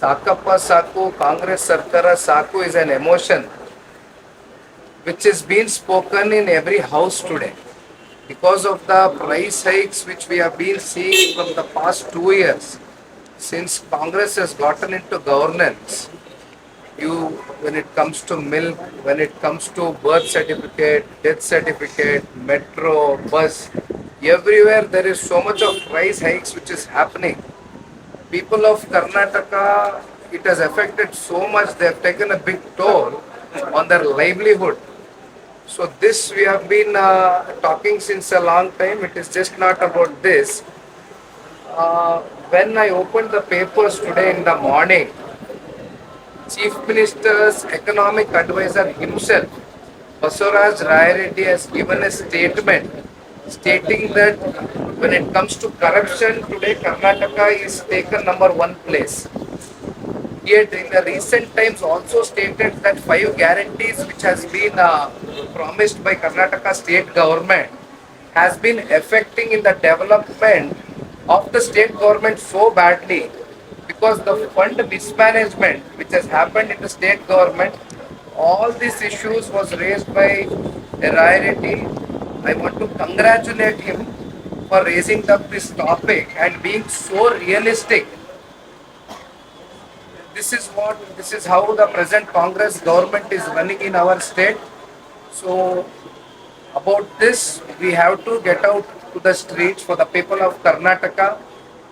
Sakappa Saku, Congress Sarkara Saku is an emotion which is being spoken in every house today. Because of the price hikes which we have been seeing from the past two years, since Congress has gotten into governance, you when it comes to milk, when it comes to birth certificate, death certificate, metro, bus, everywhere there is so much of price hikes which is happening people of Karnataka, it has affected so much, they have taken a big toll on their livelihood. So this we have been uh, talking since a long time, it is just not about this. Uh, when I opened the papers today in the morning, Chief Minister's economic advisor himself, Basuraj Rai Reddy has given a statement stating that when it comes to corruption, today Karnataka is taken number one place. Yet in the recent times also stated that five guarantees which has been uh, promised by Karnataka state government has been affecting in the development of the state government so badly because the fund mismanagement which has happened in the state government, all these issues was raised by Rai Reddy. I want to congratulate him for raising up this topic and being so realistic. This is what, this is how the present Congress government is running in our state. So about this, we have to get out to the streets for the people of Karnataka.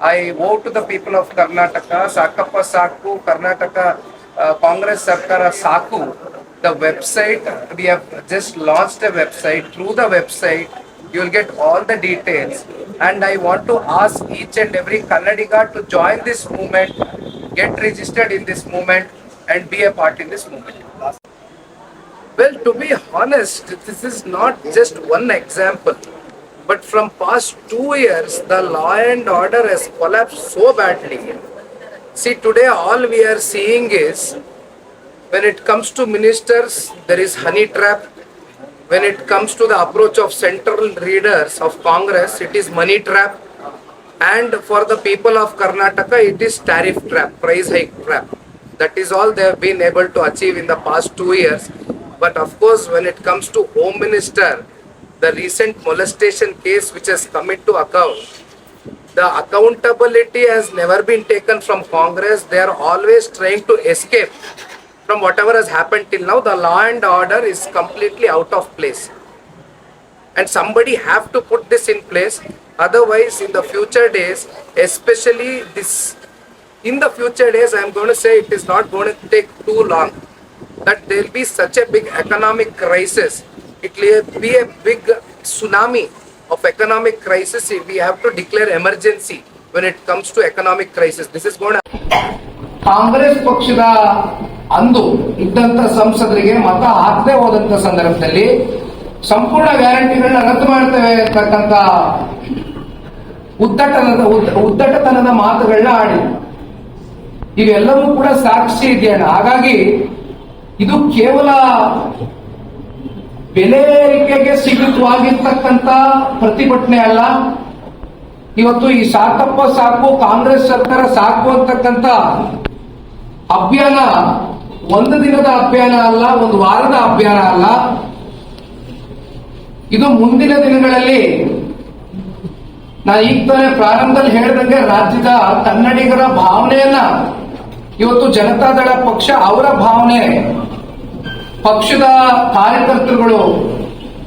I vow to the people of Karnataka, Sakappa Saku, Karnataka uh, Congress Sarkara Saku, the website, we have just launched a website. Through the website, you will get all the details. And I want to ask each and every Kannadiga to join this movement, get registered in this movement, and be a part in this movement. Well, to be honest, this is not just one example. But from past two years, the law and order has collapsed so badly. See, today all we are seeing is when it comes to ministers, there is honey trap. When it comes to the approach of central leaders of Congress, it is money trap. And for the people of Karnataka, it is tariff trap, price hike trap. That is all they have been able to achieve in the past two years. But of course, when it comes to Home Minister, the recent molestation case which has come into account, the accountability has never been taken from Congress. They are always trying to escape from whatever has happened till now. The law and order is completely out of place. And somebody have to put this in place. Otherwise, in the future days, especially this, in the future days, I am going to say it is not going to take too long. That there will be such a big economic crisis. It will be a big tsunami of economic crisis. We have to declare emergency when it comes to economic crisis. This is going to Congress ಪಕ್ಷದ ಅಂದು ಇದ್ದಂತ ಸಂಸದರಿಗೆ ಮತ ಹಾಕದೆ ಹೋದಂತ ಸಂದರ್ಭದಲ್ಲಿ ಸಂಪೂರ್ಣ ಗ್ಯಾರಂಟಿಗಳನ್ನ ರದ್ದು ಮಾಡ್ತೇವೆ ಅಂತಕ್ಕಂತ ಉದ್ದಟನದ ಉದ್ದ- ಉದ್ದಟತನದ ಮಾತುಗಳನ್ನ ಆಡಿ ಇವೆಲ್ಲವೂ ಕೂಡ ಸಾಕ್ಷಿ ಇದೆಯಣ್ಣ ಹಾಗಾಗಿ ಇದು ಕೇವಲ ಬೆಲೆ ಏರಿಕೆಗೆ ಸೀಮಿತವಾಗಿರ್ತಕ್ಕಂತ ಪ್ರತಿಭಟನೆ ಅಲ್ಲ. ಇವತ್ತು ಈ ಸಾಕಪ್ಪ ಸಾಕು, ಕಾಂಗ್ರೆಸ್ ಸರ್ಕಾರ ಸಾಕು ಅಂತಕ್ಕಂತ ಅಭಿಯಾನ ಒಂದು ದಿನದ ಅಭ್ಯಾನ ಅಲ್ಲ, ಒಂದು ವಾರದ ಅಭ್ಯಾನ ಅಲ್ಲ. ಇದು ಮುಂದಿನ ದಿನಗಳಲ್ಲಿ ನಾ ಈಗ ತಾನೇ ಪ್ರಾರಂಭದಲ್ಲಿ ಹೇಳಿದಂಗೆ ರಾಜ್ಯದ ಕನ್ನಡಿಗರ ಭಾವನೆಯನ್ನ ಇವತ್ತು ಜನತಾದಳ ಪಕ್ಷ ಅವರ ಭಾವನೆ, ಪಕ್ಷದ ಕಾರ್ಯಕರ್ತರುಗಳು,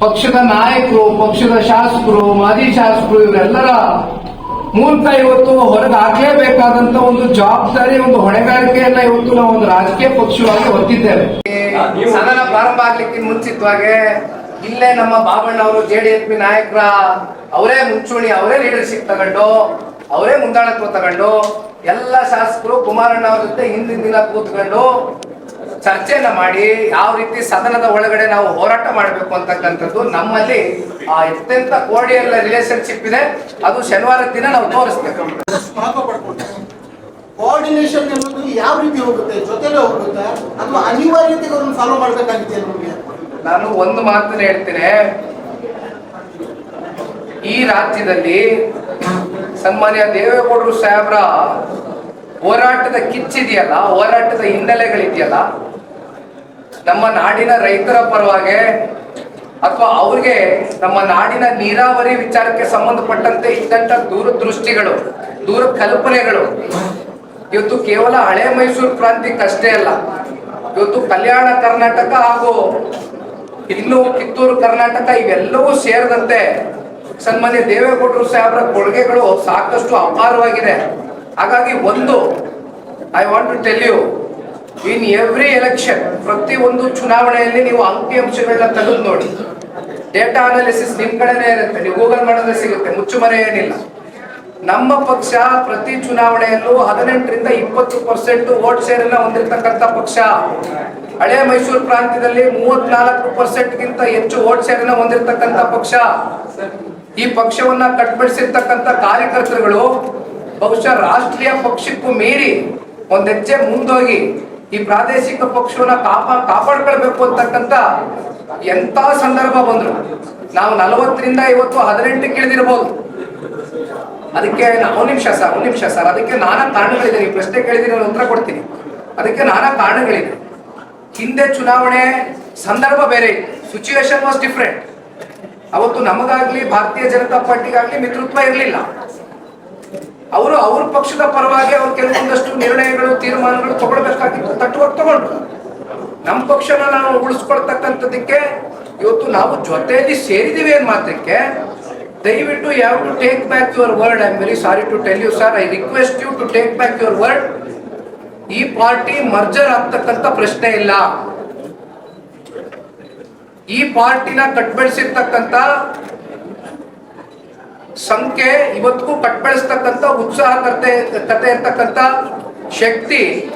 ಪಕ್ಷದ ನಾಯಕರು, ಪಕ್ಷದ ಶಾಸಕರು, ಮಾಜಿ ಶಾಸಕರು, ಇವರೆಲ್ಲರ ಮೂಲಕ ಇವತ್ತು ಹೊರಗೆ ಹಾಕಲೇಬೇಕಾದಂತ ಒಂದು ಜವಾಬ್ದಾರಿ, ಒಂದು ಹೊಣೆಗಾರಿಕೆಯನ್ನ ಇವತ್ತು ನಾವು ಒಂದು ರಾಜಕೀಯ ಪಕ್ಷವಾಗಿ ಹೊತ್ತಿದ್ದೇವೆ. ಸದನ ಪ್ರಾರಂಭ ಆಗ್ಲಿಕ್ಕೆ ಮುಂಚಿತವಾಗಿ ಇಲ್ಲೇ ನಮ್ಮ ಬಾಬಣ್ಣ ಅವರು ಜೆ ಡಿ ಎಸ್ ಪಿ ನಾಯಕರ ಅವರೇ ಮುಂಚೂಣಿ, ಅವರೇ ಲೀಡರ್ಶಿಪ್ ತಗೊಂಡು, ಅವರೇ ಮುಂದಾಳತ್ವ ತಗೊಂಡು, ಎಲ್ಲ ಶಾಸಕರು ಕುಮಾರಣ್ಣ ಅವ್ರ ಜೊತೆ ಹಿಂದಿನ ದಿನ ಕೂತ್ಕೊಂಡು ಚರ್ಚೆಯನ್ನ ಮಾಡಿ ಯಾವ ರೀತಿ ಸದನದ ಒಳಗಡೆ ನಾವು ಹೋರಾಟ ಮಾಡಬೇಕು ಅಂತಕ್ಕಂಥದ್ದು ನಮ್ಮಲ್ಲಿ ಆ ಅತ್ಯಂತ ಕೋಡಿಯಲ್ಲ ರಿಲೇಶನ್ಶಿಪ್ ಇದೆ. ಅದು ಶನಿವಾರ ದಿನ ನಾವು ತೋರಿಸ್ಬೇಕು ಕೋಆರ್ಡಿನೇಷನ್ ಅನ್ನೋದು ಯಾವ ರೀತಿ ಹೋಗುತ್ತೆ ಜೊತೆಲೇ ಹೋಗುತ್ತೆ ಅಥವಾ ಅನಿವಾರ್ಯತೆಗೆ ಅವ್ರನ್ನ ಫಾಲೋ ಮಾಡ್ಬೇಕಾಗಿದೆ ನಮಗೆ? ನಾನು ಒಂದು ಮಾತನ್ನ ಹೇಳ್ತೇನೆ. ಈ ರಾಜ್ಯದಲ್ಲಿ ಸನ್ಮಾನ್ಯ ದೇವೇಗೌಡರು ಸಾಹೇಬ್ರ ಹೋರಾಟದ ಕಿಚ್ಚಿದೆಯಲ್ಲ ಹೋರಾಟದ ಹಿನ್ನೆಲೆಗಳಿದೆಯಲ್ಲ ನಮ್ಮ ನಾಡಿನ ರೈತರ ಪರವಾಗಿ ಅಥವಾ ಅವ್ರಿಗೆ ನಮ್ಮ ನಾಡಿನ ನೀರಾವರಿ ವಿಚಾರಕ್ಕೆ ಸಂಬಂಧಪಟ್ಟಂತೆ ಇದ್ದಂತ ದೂರದೃಷ್ಟಿಗಳು ದೂರ ಕಲ್ಪನೆಗಳು ಇವತ್ತು ಕೇವಲ ಹಳೆ ಮೈಸೂರು ಕ್ರಾಂತಿಕಷ್ಟೇ ಅಲ್ಲ, ಇವತ್ತು ಕಲ್ಯಾಣ ಕರ್ನಾಟಕ ಹಾಗೂ ಇನ್ನು ಕಿತ್ತೂರು ಕರ್ನಾಟಕ ಇವೆಲ್ಲವೂ ಸೇರಿದಂತೆ ಸನ್ಮಾನ್ಯ ದೇವೇಗೌಡರು ಸಾಹೇಬರ ಕೊಡುಗೆಗಳು ಸಾಕಷ್ಟು ಅಪಾರವಾಗಿದೆ. ಹಾಗಾಗಿ ಒಂದು I want to tell you in every election ಪ್ರತಿ ಒಂದು ಚುನಾವಣೆಯಲ್ಲಿ ನೀವು ಅಂಕಿ ಅಂಶಗಳನ್ನ ತೆಗೆದು ನೋಡಿ. ಡೇಟಾ ಅನಾಲಿಸಿಸ್ ನಿಮ್ ಕಡೆನೇ ಇರುತ್ತೆ, ನೀವು ಗೂಗಲ್ ಮಾಡಿದ್ರೆ ಸಿಗುತ್ತೆ, ಮುಚ್ಚುಮರೆ ಏನಿಲ್ಲ. ನಮ್ಮ ಪಕ್ಷ ಪ್ರತಿ ಚುನಾವಣೆಯಲ್ಲೂ ಹದಿನೆಂಟರಿಂದ ಇಪ್ಪತ್ತು ಪರ್ಸೆಂಟ್ ವೋಟ್ ಶೇರ್ ಅನ್ನ ಹೊಂದಿರತಕ್ಕಂತ ಪಕ್ಷ. ಹಳೆ ಮೈಸೂರು ಪ್ರಾಂತ್ಯದಲ್ಲಿ ಮೂವತ್ನಾಲ್ಕು ಪರ್ಸೆಂಟ್ ಗಿಂತ ಹೆಚ್ಚು ವೋಟ್ ಶೇರ್ ಅನ್ನ ಹೊಂದಿರತಕ್ಕಂತ ಪಕ್ಷ. ಈ ಪಕ್ಷವನ್ನ ಕಟ್ಬಿಡಿಸಿರ್ತಕ್ಕಂಥ ಕಾರ್ಯಕರ್ತರುಗಳು ಬಹುಶಃ ರಾಷ್ಟ್ರೀಯ ಪಕ್ಷಕ್ಕೂ ಮೀರಿ ಒಂದ್ ಹೆಜ್ಜೆ ಮುಂದೋಗಿ ಈ ಪ್ರಾದೇಶಿಕ ಪಕ್ಷವನ್ನ ಕಾಪಾ, ಕಾಪಾಡ್ಕೊಳ್ಬೇಕು ಅಂತಕ್ಕಂತ ಎಂತ ಸಂದರ್ಭ ಬಂದ್ರು. ನಾವು ನಲವತ್ತರಿಂದ ಇವತ್ತು ಹದಿನೆಂಟಕ್ಕೆ ಇಳಿದಿರ್ಬೋದು ಅದಕ್ಕೆ ಒಂದು ನಿಮಿಷ ಸರ್, ಒಂದು ನಿಮಿಷ ಸರ್. ಅದಕ್ಕೆ ನಾನಾ ಕಾರಣಗಳಿದೆ. ಈ ಪ್ರಶ್ನೆ ಕೇಳಿದ್ರೆ ನಾನು ಉತ್ತರ ಕೊಡ್ತೀನಿ. ಅದಕ್ಕೆ ನಾನಾ ಕಾರಣಗಳಿದೆ. ಹಿಂದೆ ಚುನಾವಣೆ ಸಂದರ್ಭ ಬೇರೆ ಸಿಚುವೇಶನ್ ವಾಸ್ ಡಿಫ್ರೆಂಟ್ ಅವತ್ತು ನಮಗಾಗ್ಲಿ, ಭಾರತೀಯ ಜನತಾ ಪಾರ್ಟಿಗಾಗ್ಲಿ ಮಿತ್ರತ್ವ ಇರಲಿಲ್ಲ. ಅವರು ಅವ್ರ ಪಕ್ಷದ ಪರವಾಗಿ ಅವ್ರು ಕೆಲವೊಂದಷ್ಟು ನಿರ್ಣಯಗಳು, ತೀರ್ಮಾನಗಳು ತಗೊಳ್ಬೇಕಾಗಿತ್ತು. ತಟ್ಟುವಾಗಿ ತಗೊಂಡ್ರು ನಮ್ಮ ಪಕ್ಷನ ನಾವು ಉಳಿಸ್ಕೊಳ್ತಕ್ಕಂಥದ್ದಕ್ಕೆ ಇವತ್ತು ನಾವು ಜೊತೆಯಲ್ಲಿ ಸೇರಿದೀವಿ ಏನ್ ಮಾತ್ರಕ್ಕೆ ದಯವಿಟ್ಟು ಯಾವ to take back your word I am very sorry to tell you sir I request you to take back your word ಈ ಪಾರ್ಟಿ ಮರ್ಜರ್ ಆಗ್ತಕ್ಕಂಥ ಪ್ರಶ್ನೆ ಇಲ್ಲ. ಈ ಪಾರ್ಟಿನ ಕಟ್ಬೆಳೆಸಿರ್ತಕ್ಕಂಥ ಸಂಖ್ಯೆ ಇವತ್ತಿಗೂ ಕಟ್ಬಳಿಸ್ತಕ್ಕಂಥ ಉತ್ಸಾಹ ಕತೆ ಕತೆ ಇರ್ತಕ್ಕಂಥ ಶಕ್ತಿ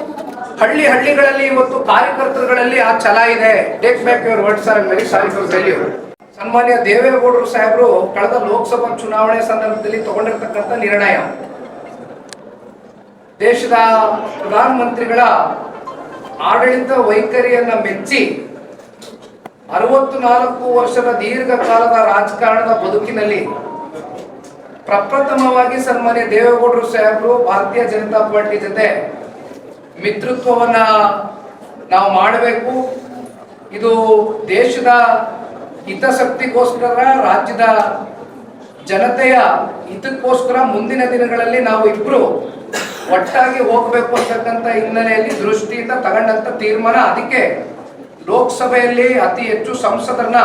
ಹಳ್ಳಿ ಹಳ್ಳಿಗಳಲ್ಲಿ ಇವತ್ತು ಕಾರ್ಯಕರ್ತರುಗಳಲ್ಲಿ ಆ ಛಲ ಇದೆ. Take back your word sir very sorry for ಸನ್ಮಾನ್ಯ ದೇವೇಗೌಡರು ಸಾಹೇಬರು ಕಳೆದ ಲೋಕಸಭಾ ಚುನಾವಣೆ ಸಂದರ್ಭದಲ್ಲಿ ತಗೊಂಡಿರ್ತಕ್ಕಂಥ ನಿರ್ಣಯ. ದೇಶದ ಪ್ರಧಾನಮಂತ್ರಿಗಳ ಆಡಳಿತ ವೈಖರಿಯನ್ನ ಮೆಚ್ಚಿ ಅರವತ್ತು ನಾಲ್ಕು ವರ್ಷದ ದೀರ್ಘಕಾಲದ ರಾಜಕಾರಣದ ಬದುಕಿನಲ್ಲಿ ಪ್ರಪ್ರಥಮವಾಗಿ ಸನ್ಮಾನ್ಯ ದೇವೇಗೌಡರು ಸಾಹೇಬರು, ಭಾರತೀಯ ಜನತಾ ಪಾರ್ಟಿ ಜೊತೆ ಮಿತ್ರತ್ವವನ್ನ ನಾವು ಮಾಡಬೇಕು. ಇದು ದೇಶದ ಹಿತಾಸಕ್ತಿಗೋಸ್ಕರ ರಾಜ್ಯದ ಜನತೆಯ ಹಿತಕ್ಕೋಸ್ಕರ ಮುಂದಿನ ದಿನಗಳಲ್ಲಿ ನಾವು ಇಬ್ರು ಒಟ್ಟಾಗಿ ಹೋಗಬೇಕು ಅಂತಕ್ಕಂಥ ಹಿನ್ನೆಲೆಯಲ್ಲಿ ದೃಷ್ಟಿಯಿಂದ ತಗೊಂಡಂತ ತೀರ್ಮಾನ. ಅದಕ್ಕೆ ಲೋಕಸಭೆಯಲ್ಲಿ ಅತಿ ಹೆಚ್ಚು ಸಂಸದರನ್ನ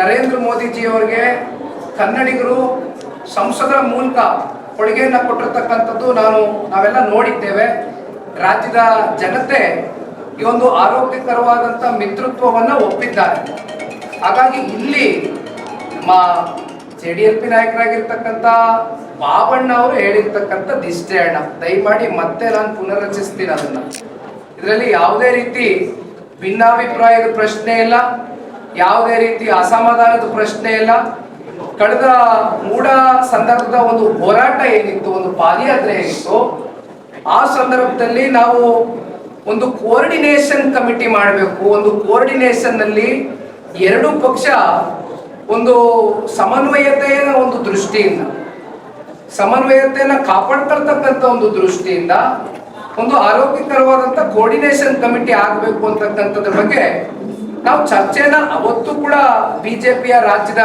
ನರೇಂದ್ರ ಮೋದಿಜಿಯವರಿಗೆ ಕನ್ನಡಿಗರು ಸಂಸದರ ಮೂಲಕ ಕೊಡುಗೆಯನ್ನು ಕೊಟ್ಟಿರ್ತಕ್ಕಂಥದ್ದು ನಾನು ನಾವೆಲ್ಲ ನೋಡಿದ್ದೇವೆ. ರಾಜ್ಯದ ಜನತೆ ಈ ಒಂದು ಆರೋಗ್ಯಕರವಾದಂಥ ಮಿತ್ರತ್ವವನ್ನು ಒಪ್ಪಿದ್ದಾರೆ. ಹಾಗಾಗಿ ಇಲ್ಲಿ ನಮ್ಮ ಜೆ ಡಿ ಎಲ್ ಪಿ ನಾಯಕರಾಗಿರ್ತಕ್ಕಂಥ ಬಾಬಣ್ಣ ಅವರು ಹೇಳಿರ್ತಕ್ಕಂಥದ್ದು ಇಷ್ಟೇ ಅಣ್ಣ, ದಯಮಾಡಿ ಮತ್ತೆ ನಾನು ಪುನರ್ರಚಿಸ್ತೀನಿ ಅದನ್ನು. ಇದರಲ್ಲಿ ಯಾವುದೇ ರೀತಿ ಭಿನ್ನಾಭಿಪ್ರಾಯದ ಪ್ರಶ್ನೆ ಇಲ್ಲ, ಯಾವುದೇ ರೀತಿ ಅಸಮಾಧಾನದ ಪ್ರಶ್ನೆ ಇಲ್ಲ. ಕಳೆದ ಮೂಡ ಸಂದರ್ಭದ ಒಂದು ಹೋರಾಟ ಏನಿತ್ತು, ಒಂದು ಪಾದಯಾತ್ರೆ ಏನಿತ್ತು, ಆ ಸಂದರ್ಭದಲ್ಲಿ ನಾವು ಒಂದು ಕೋಆರ್ಡಿನೇಷನ್ ಕಮಿಟಿ ಮಾಡಬೇಕು. ಒಂದು ಕೋಆರ್ಡಿನೇಷನ್ನಲ್ಲಿ ಎರಡು ಪಕ್ಷ ಒಂದು ಸಮನ್ವಯತೆಯ ಒಂದು ದೃಷ್ಟಿಯಿಂದ, ಸಮನ್ವಯತೆಯನ್ನ ಕಾಪಾಡ್ಕೊಳ್ತಕ್ಕಂಥ ಒಂದು ದೃಷ್ಟಿಯಿಂದ ಒಂದು ಆರೋಗ್ಯಕರವಾದಂತ ಕೋಆರ್ಡಿನೇಷನ್ ಕಮಿಟಿ ಆಗಬೇಕು ಅಂತಕ್ಕಂಥದ್ರ ಬಗ್ಗೆ ನಾವು ಚರ್ಚೆನ ಅವತ್ತು ಕೂಡ ಬಿಜೆಪಿಯ ರಾಜ್ಯದ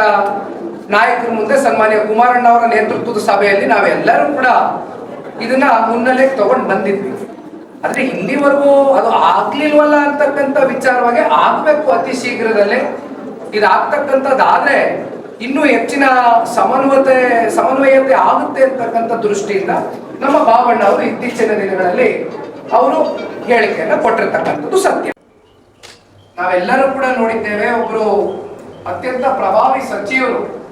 ನಾಯಕರ ಮುಂದೆ ಸನ್ಮಾನ್ಯ ಕುಮಾರಣ್ಣ ಅವರ ನೇತೃತ್ವದ ಸಭೆಯಲ್ಲಿ ನಾವೆಲ್ಲರೂ ಕೂಡ ಇದನ್ನ ಮುನ್ನಲೆ ತಗೊಂಡು ಬಂದಿದ್ವಿ. ಆದ್ರೆ ಇಲ್ಲಿವರೆಗೂ ಅದು ಆಗ್ಲಿಲ್ವಲ್ಲ ಅಂತಕ್ಕಂಥ ವಿಚಾರವಾಗಿ ಆಗ್ಬೇಕು ಅತಿ ಶೀಘ್ರದಲ್ಲೇ. ಇದಾಗ್ತಕ್ಕಂಥದ್ದಾದ್ರೆ ಇನ್ನೂ ಹೆಚ್ಚಿನ ಸಮನ್ವಯತೆ ಸಮನ್ವಯತೆ ಆಗುತ್ತೆ ಅಂತಕ್ಕಂಥ ದೃಷ್ಟಿಯಿಂದ ನಮ್ಮ ಬಾಬಣ್ಣ ಅವರು ಇತ್ತೀಚಿನ ದಿನಗಳಲ್ಲಿ ಅವರು ಹೇಳಿಕೆಯನ್ನ ಕೊಟ್ಟಿರ್ತಕ್ಕಂಥದ್ದು ಸತ್ಯ. ನಾವೆಲ್ಲರೂ ಕೂಡ ನೋಡಿದ್ದೇವೆ, ಒಬ್ರು ಅತ್ಯಂತ ಪ್ರಭಾವಿ ಸಚಿವರು.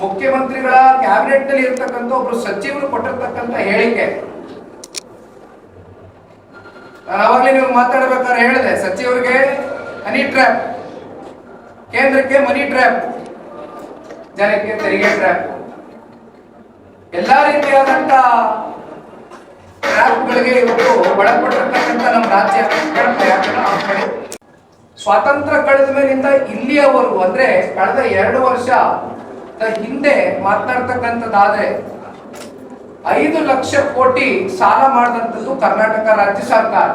ಮುಖ್ಯಮಂತ್ರಿಗಳ ಕ್ಯಾಬಿನೆಟ್ನಲ್ಲಿ ಇರ್ತಕ್ಕಂಥ ಒಬ್ರು ಸಚಿವರು ಕೊಟ್ಟಿರ್ತಕ್ಕಂಥ ಹೇಳಿಕೆ. ನಾನು ಅವಾಗಲೇ ನೀವು ಮಾತಾಡ್ಬೇಕಾದ್ರೆ ಹೇಳಿದೆ, ಸಚಿವರಿಗೆ ಹನಿ ಟ್ರ್ಯಾಪ್, ಕೇಂದ್ರಕ್ಕೆ ಮನಿ ಟ್ರ್ಯಾಪ್, ಜನಕ್ಕೆ ತೆರಿಗೆ ಟ್ರ್ಯಾಪ್. ಎಲ್ಲಾ ರೀತಿಯಾದಂತ ಟ್ರ್ಯಾಪ್ಗಳಿಗೆ ಇವತ್ತು ಒಳಪಟ್ಟಿರ್ತಕ್ಕಂಥ ನಮ್ಮ ರಾಜ್ಯ ಸ್ವಾತಂತ್ರ್ಯ ಕಳೆದ ಮೇಲಿಂದ ಇಲ್ಲಿಯವರು ಅಂದ್ರೆ ಕಳೆದ ಎರಡು ವರ್ಷ ಹಿಂದೆ ಮಾತನಾಡ್ತಕ್ಕಂಥದ್ದಾದ್ರೆ ಐದು ಲಕ್ಷ ಕೋಟಿ ಸಾಲ ಮಾಡಿದಂಥದ್ದು ಕರ್ನಾಟಕ ರಾಜ್ಯ ಸರ್ಕಾರ.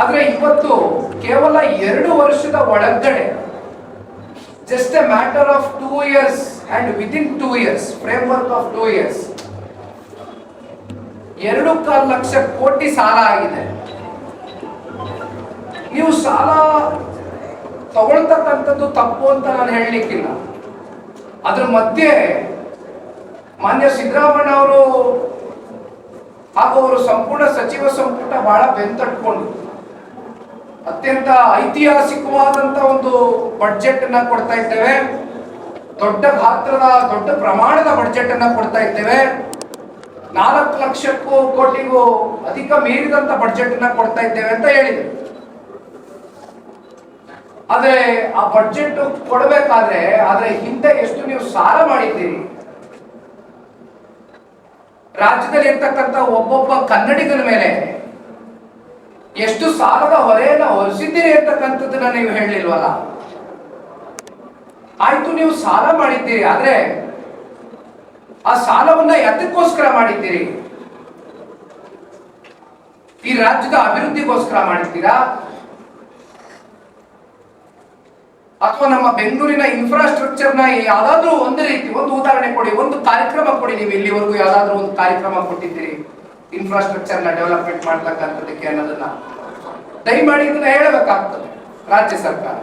ಆದ್ರೆ ಇವತ್ತು ಕೇವಲ ಎರಡು ವರ್ಷದ ಒಳಗಡೆ just a matter of two years and within two years frame work of two years ಎರಡು ಕಾಲು ಲಕ್ಷ ಕೋಟಿ ಸಾಲ ಆಗಿದೆ. ನೀವು ಸಾಲ ತಗೊಳ್ತಕ್ಕಂಥದ್ದು ತಪ್ಪು ಅಂತ ನಾನು ಹೇಳಲಿಕ್ಕಿಲ್ಲ. ಅದ್ರ ಮಧ್ಯೆ ಮಾನ್ಯ ಸಿದ್ದರಾಮಯ್ಯ ಅವರು ಹಾಗೂ ಅವರು ಸಂಪೂರ್ಣ ಸಚಿವ ಸಂಪುಟ ಬಹಳ ಬೆಂತಟ್ಕೊಂಡು ಅತ್ಯಂತ ಐತಿಹಾಸಿಕವಾದಂತ ಒಂದು ಬಡ್ಜೆಟ್ ಅನ್ನ ಕೊಡ್ತಾ ಇದ್ದೇವೆ. ದೊಡ್ಡ ಗಾತ್ರದ, ದೊಡ್ಡ ಪ್ರಮಾಣದ ಬಡ್ಜೆಟ್ ಅನ್ನ ಕೊಡ್ತಾ ಇದ್ದೇವೆ. ನಾಲ್ಕು ಲಕ್ಷಕ್ಕೂ ಕೋಟಿಗೂ ಅಧಿಕ ಮೀರಿದಂತ ಬಡ್ಜೆಟ್ ಅನ್ನ ಕೊಡ್ತಾ ಇದ್ದೇವೆ ಅಂತ ಹೇಳಿದೆ ಆದ್ರೆ ಆ ಬಡ್ಜೆಟ್ ಕೊಡಬೇಕಾದ್ರೆ, ಆದ್ರೆ ಹಿಂದೆ ಎಷ್ಟು ನೀವು ಸಾಲ ಮಾಡಿದ್ದೀರಿ? ರಾಜ್ಯದಲ್ಲಿ ಇರ್ತಕ್ಕಂಥ ಒಬ್ಬೊಬ್ಬ ಕನ್ನಡಿಗನ ಮೇಲೆ ಎಷ್ಟು ಸಾಲದ ಹೊರೆಯನ್ನ ಹೊರಿಸಿದ್ದೀರಿ ಅಂತಕ್ಕಂಥದ್ದನ್ನ ನೀವು ಹೇಳಲಿಲ್ವಲ್ಲ? ಆಯ್ತು, ನೀವು ಸಾಲ ಮಾಡಿದ್ದೀರಿ, ಆದ್ರೆ ಆ ಸಾಲವನ್ನ ಎದಕ್ಕೋಸ್ಕರ ಮಾಡಿದ್ದೀರಿ? ಈ ರಾಜ್ಯದ ಅಭಿವೃದ್ಧಿಗೋಸ್ಕರ ಮಾಡಿದ್ದೀರಾ? ಅಥವಾ ನಮ್ಮ ಬೆಂಗಳೂರಿನ ಇನ್ಫ್ರಾಸ್ಟ್ರಕ್ಚರ್ನ ಯಾವ್ದಾದ್ರು ಒಂದು ರೀತಿ ಒಂದು ಉದಾಹರಣೆ ಕೊಡಿ, ಒಂದು ಕಾರ್ಯಕ್ರಮ ಕೊಡಿ ನೀವು ಇಲ್ಲಿವರೆಗೂ ಯಾವ್ದಾದ್ರು ಒಂದು ಕಾರ್ಯಕ್ರಮ ಕೊಟ್ಟಿದ್ದೀರಿ ಇನ್ಫ್ರಾಸ್ಟ್ರಕ್ಚರ್ನ ಡೆವಲಪ್ಮೆಂಟ್ ಮಾಡ್ತಕ್ಕಂಥದ್ದಕ್ಕೆ ಅನ್ನೋದನ್ನ. ದಯಮಾಡಿ ಇದನ್ನ ಹೇಳಬೇಕಾಗ್ತದೆ ರಾಜ್ಯ ಸರ್ಕಾರ.